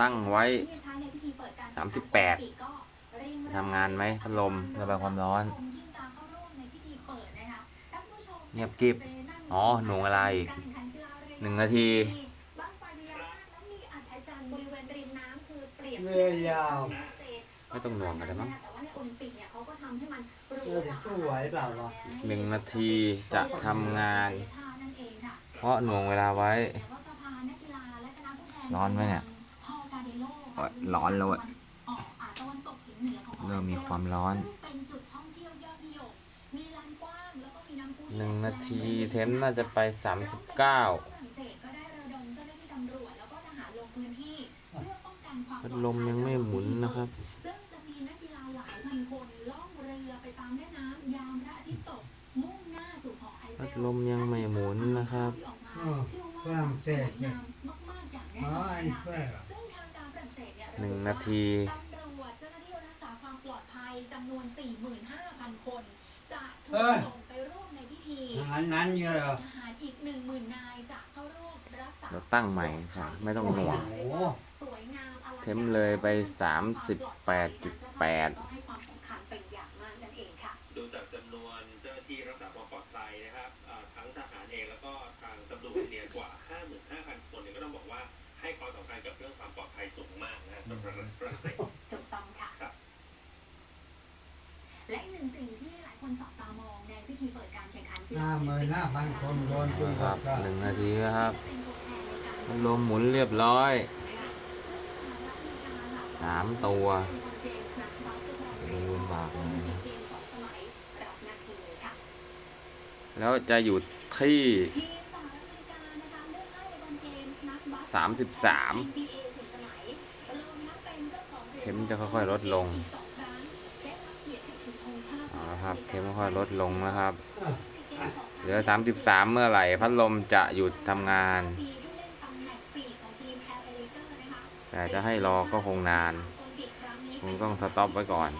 ตั้งไว้ที่ใช้ในพิธีเปิดการสามสิบแปดก็เร่งทำงานไหมพัดลมระบายความร้อนที่จะเข้าร่วมในพิธีเปิดนะคะท่านผู้ชมเงียบกริบอ๋อ หน่วงอะไรการแข่งขันกีฬาเรือหนึ่งนาทีบ้างไฟพญานาคแล้วมีอัศจรรย์บริเวณริมน้ำคือเปรียบเรือยาวไม่ต้องหน่วงกันเลยมั้งแต่ว่าในโอลิมปิกเนี่ยเขาก็ทำให้มันหรูเออจะสู้ไหวเปล่าวะหนึ่งนาทีจะทำงานนั่นเองค่ะเพราะหน่วงเวลาไว้แต่ว่าสภานักกีฬาและคณะผู้แทนร้อนไหมเนี่ย ร้อนแล้วอะออกอ่าตะวันตกเฉียงเหนือของเริ่มมีความร้อนซึ่งเป็นจุดท่องเที่ยวยอดนิยมมีลานกว้างแล้วก็มีน้ำพุหนึ่งนาทีเทมน่าจะไปสามสิบเก้าฝรั่งเศสก็ได้ระดมเจ้าหน้าที่ตำรวจแล้วก็ทหารลงพื้นที่เพื่อป้องกันความพัดลมยังไม่หมุนนะครับซึ่งจะมีนักกีฬาหลายพันคนล่องเรือไปตามแม่น้ำยามพระอาทิตย์ตกมุ่งหน้าสู่หอไอเฟพัดลลมยังไม่หมุนนะครับที่ออกมาอืมเชื่อว่าฝรั่งเศสเนี่ยสวยงามมากๆอย่างแน่อ๋นออนไอ้นะคะแฝงซึ่งทางการ หนึ่งนาทีตำรวจเจ้าหน้าที่รักษาความปลอดภัยจำนวน 45,000 คนจะถูเอ้กยส่งไปร่วมในพิธีทหารนั้นเยอะเหรอทหารอีก10,000นายจะเข้าร่วมรักษาเราตั้งใหม่ค่ะ ไม่ต้องหน่วง โอ้โหสวยงามอลังการเทมเลยไปสามสิบแปดจุดแปดก็ให้ความสำคัญเป็นอย่างมากนั่ ห้าหมื่นห้าพันคนโดนจุดนะครับกหนึ่งนาทีนะครับเป็นตัวแทนในการพัดลมหมุนเรียบร้อยสามตัวดูลำบากเลยแล้วจะอยู่ที่สามสิบสามเข็มจะค่อยๆลดลงเอาละครับ เข็มค่อยๆลดลงนะครับ เหลือ 33 เมื่อไหร่พัดลมจะหยุดทำงาน แต่จะให้รอก็คงนาน คงต้องสต็อปไว้ก่อน